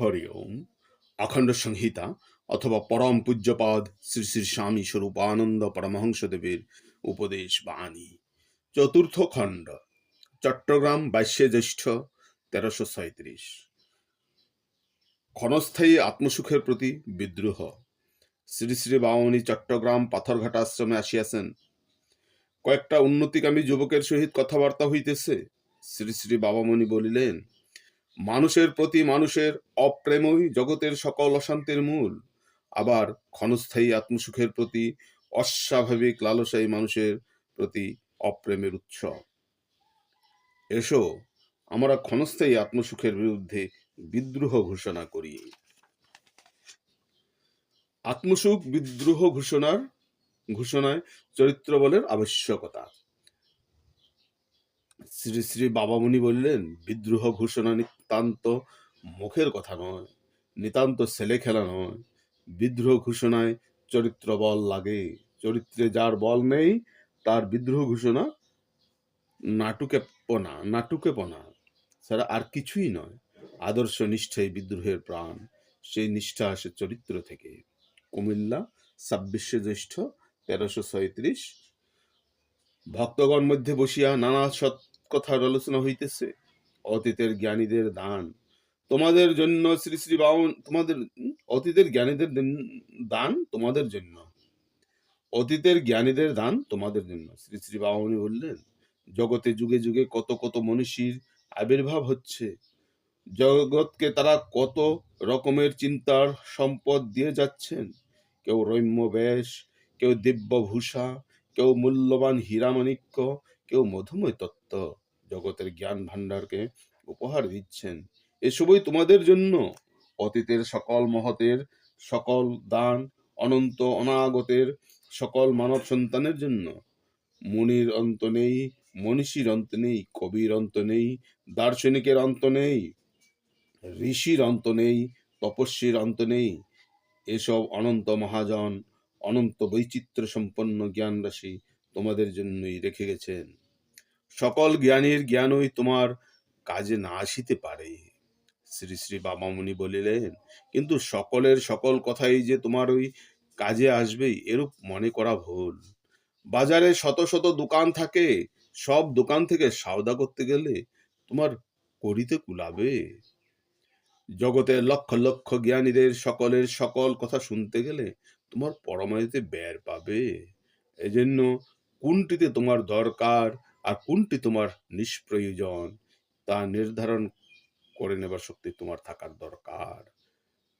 হরি ওম। অখণ্ড সংহিতা অথবা পরম পূজ্যপাদ শ্রী শ্রী স্বামী স্বরূপানন্দ পরমহংস পরমহংসদেবের উপদেশ বাণী। চতুর্থ খণ্ড, চট্টগ্রাম বাইশে জ্যৈষ্ঠ তেরোশো ছয়ত্রিশ। ক্ষণস্থায়ী আত্মসুখের প্রতি বিদ্রোহ। শ্রী শ্রী বামনী চট্টগ্রাম পাথরঘাট আশ্রমে আসিয়াছেন। কয়েকটা উন্নতিকামী যুবকের সহিত কথাবার্তা হইতেছে। শ্রী শ্রী বাবামণি বলিলেন মানুষের প্রতি মানুষের অপ্রেমই জগতের সকল অশান্তির মূল। আবার ক্ষণস্থায়ী আত্মসুখের প্রতি অস্বাভাবিক লালসায়ী মানুষের প্রতি অপ্রেমের উৎস। এসো, আমরা ক্ষণস্থায়ী আত্মসুখের বিরুদ্ধে বিদ্রোহ ঘোষণা করি। আত্মসুখ বিদ্রোহ ঘোষণার ঘোষণায় চরিত্রবলের আবশ্যকতা। শ্রী শ্রী বাবামণি বললেন, বিদ্রোহ ঘোষণা নিতান্ত মুখের কথা নয়, নিতান্ত ছেলে খেলা নয়। বিদ্রোহ ঘোষণায় চরিত্র বল লাগে। চরিত্রে যার বল নেই, তার বিদ্রোহ ঘোষণা নাটুকে পনা নাটুকে পনা ছাড়া আর কিছুই নয়। আদর্শ নিষ্ঠাই বিদ্রোহের প্রাণ। সেই নিষ্ঠা আসে চরিত্র থেকে। কুমিল্লা, ছাব্বিশে জ্যৈষ্ঠ, তেরোশো ছয়ত্রিশ। ভক্তগণ মধ্যে বসিয়া নানা সৎ কথার আলোচনা হইতেছে, অতীতের জ্ঞানীদের দান। তোমাদের জন্য শ্রী শ্রী বামন তোমাদের, অতীতের জ্ঞানীদের দান তোমাদের জন্য। অতীতের জ্ঞানীদের দান তোমাদের জন্য। শ্রী শ্রী বামনী বললেন, জগতে যুগে যুগে কত কত মনীষীর আবির্ভাব হচ্ছে। জগৎকে তারা কত রকমের চিন্তার সম্পদ দিয়ে যাচ্ছেন। কেউ রম্য বেশ, কেউ দিব্য ভূষা কেউ মূল্যবান হীরামাণিক্য কেউ মধুময় তত্ত্ব জগতের জ্ঞান ভাণ্ডারকে উপহার দিচ্ছেন। এসবই তোমাদের জন্য। অতীতের সকল মহতের, সকল দান, অনন্ত অনাগতের, সকল মানব সন্তানের জন্য। মুনির অন্ত নেই, মনীষীর অন্ত নেই, কবির অন্ত নেই, দার্শনিকের অন্ত নেই, ঋষির অন্ত নেই, তপস্বীর অন্ত নেই। এসব অনন্ত মহাজন, অনন্ত বৈচিত্র্য সম্পন্ন জ্ঞান রাশি তোমাদের জন্যই রেখে গেছেন। সকল জ্ঞানীর জ্ঞানই তোমার কাজে না আসিতে পারে। শ্রী শ্রী বাবামণি বলিলেন, কিন্তু সকলের সকল কথাই যে তোমার ওই কাজে আসবেই, এরূপ মনে করা ভুল। বাজারে শত শত দোকান থাকে, সব দোকান থেকে সাওদা করতে গেলে তোমার করিতে কুলাবে। জগতের লক্ষ লক্ষ জ্ঞানীদের সকলের সকল কথা শুনতে গেলে তোমার পরমায়ুতে বের পাবে। এজন্য কোনটিতে তোমার দরকার আর কোনটি তোমার নিষ্প্রয়োজন তা নির্ধারণ করে নেবার শক্তি তোমার থাকার দরকার।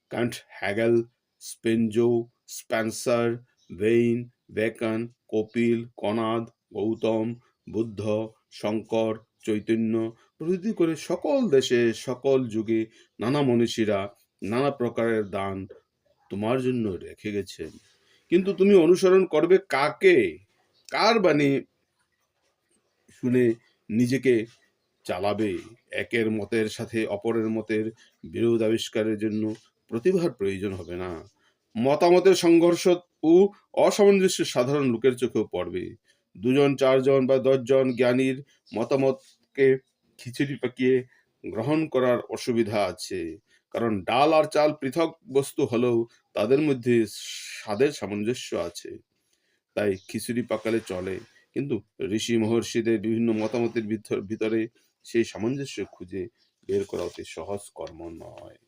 কান্ট হ্যাগেল, স্পেনজো, স্প্যান্সার, ভেইন বেকান কপিল, কনাদ, গৌতম, বুদ্ধ, শঙ্কর, চৈতন্য প্রভৃতি করে সকল দেশে, সকল যুগে নানা মনীষীরা নানা প্রকারের দান তোমার জন্য রেখে গেছেন। কিন্তু তুমি অনুসরণ করবে কাকে? কার বাণী শুনে নিজেকে চালাবে। একের মতের সাথে অপরের মতের বিরোধ আবিষ্কারের জন্য প্রতিভার প্রয়োজন হবে না। মতামতের সংঘর্ষ ও অসামঞ্জস্য সাধারণ লোকের চোখেও পড়বে। দুজন, চারজন বা দশজন জ্ঞানীর মতামতকে খিচুড়ি পাকিয়ে গ্রহণ করার অসুবিধা আছে। কারণ ডাল আর চাল পৃথক বস্তু হলেও তাদের মধ্যে স্বাদের সামঞ্জস্য আছে। তাই খিচুড়ি পাকালে চলে। কিন্তু ঋষি মহর্ষিদের বিভিন্ন মতামতের ভিতরে সেই সামঞ্জস্য খুঁজে বের করা অতি সহজ কর্ম নয়।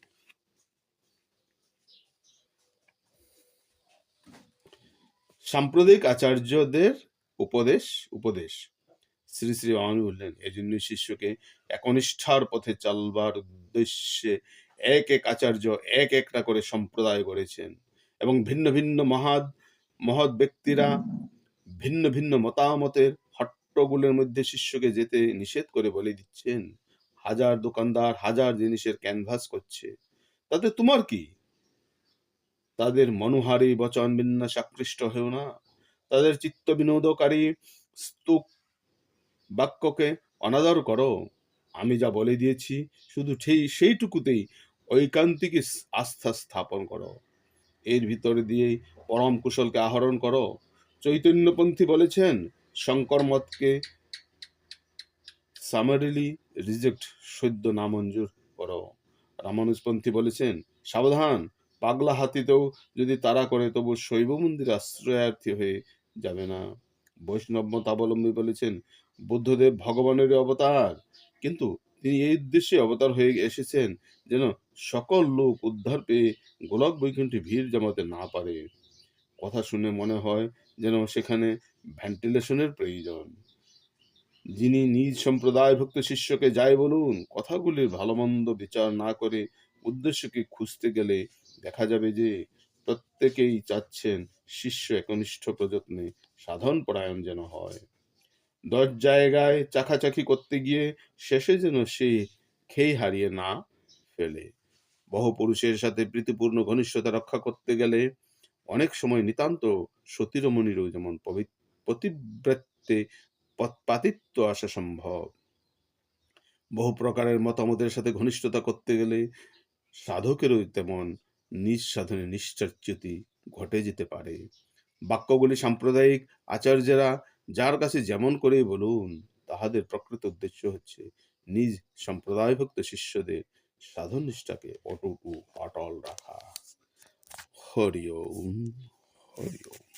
সাম্প্রদায়িক আচার্যদের উপদেশ উপদেশ। শ্রী শ্রী বামনী বললেন এই জন্য শিষ্যকে একনিষ্ঠার পথে চালবার উদ্দেশ্যে এক এক আচার্য এক একটা করে সম্প্রদায় করেছেন এবং ভিন্ন ভিন্ন মহাদ মহৎ ব্যক্তিরা ভিন্ন ভিন্ন মতামতের হট্টগুলের মধ্যে শিষ্যকে যেতে নিষেধ করে বলে দিচ্ছেন। হাজার দোকানদার হাজার জিনিসের ক্যানভাস করছে। তাতে তোমার কি? তাদের মনোহারী বচন বিন্যাস আকৃষ্ট হয়েও না। তাদের চিত্ত বিনোদকারী স্তূপ বাক্যকে অনাদর করো। আমি যা বলে দিয়েছি, শুধু সেই সেইটুকুতেই ঐকান্তিক আস্থা স্থাপন করো। এর ভিতরে দিয়েই পরম কুশলকে আহরণ করো। চৈতন্যপন্থী বলেছেন, শঙ্কর মতকে সামারিলি রিজেক্ট সদ্য নামঞ্জুর করো। রামানুজপন্থী বলেছেন, সাবধান, পাগলা হাতিতেও যদি তারা করে, তবু শৈব মন্দির আশ্রয়ার্থী হয়ে যাবে না। বৈষ্ণব মতাবলম্বী বলেছেন, বুদ্ধদেব ভগবানের অবতার। কিন্তু তিনি এই উদ্দেশ্যে অবতার হয়ে এসেছেন, যেন সকল লোক উদ্ধার পেয়ে গোলক বৈকুণ্ঠে ভিড় জমাতে না পারে। কথা শুনে মনে হয় যেন সেখানে ভেন্টিলেশনের প্রয়োজন। যিনি নিজ সম্প্রদায়ভুক্ত শিষ্যকে যাই বলুন কথাগুলির ভালো মন্দ বিচার না করে উদ্দেশ্যকে খুঁজতে গেলে দেখা যাবে যে প্রত্যেকেই চাচ্ছেন শিষ্য একনিষ্ঠ প্রযত্নে সাধন পরায়ণ যেন হয়। দশ জায়গায় চাখাচাখি করতে গিয়ে শেষে যেন সে খেই হারিয়ে না ফেলে। বহু পুরুষের সাথে প্রীতিপূর্ণ ঘনিষ্ঠতা রক্ষা করতে গেলে অনেক সময় নিতান্ত সতীরমণিরও যেমন পতিব্রত্যে পৎপাতিত্ব আসা সম্ভব। বহু প্রকারের মতামতের সাথে ঘনিষ্ঠতা করতে গেলে সাধকেরও তেমন নিজ সাধনে নিশ্চর্যতি ঘটে যেতে পারে। বাক্যগুলি সাম্প্রদায়িক, আচার্যেরা যার কাছে যেমন করেই বলুন, তাহাদের প্রকৃত উদ্দেশ্য হচ্ছে নিজ সম্প্রদায়ভুক্ত শিষ্যদের সাধন নিষ্ঠাকে অটুট অটল রাখা। হরি ওম হরি ওম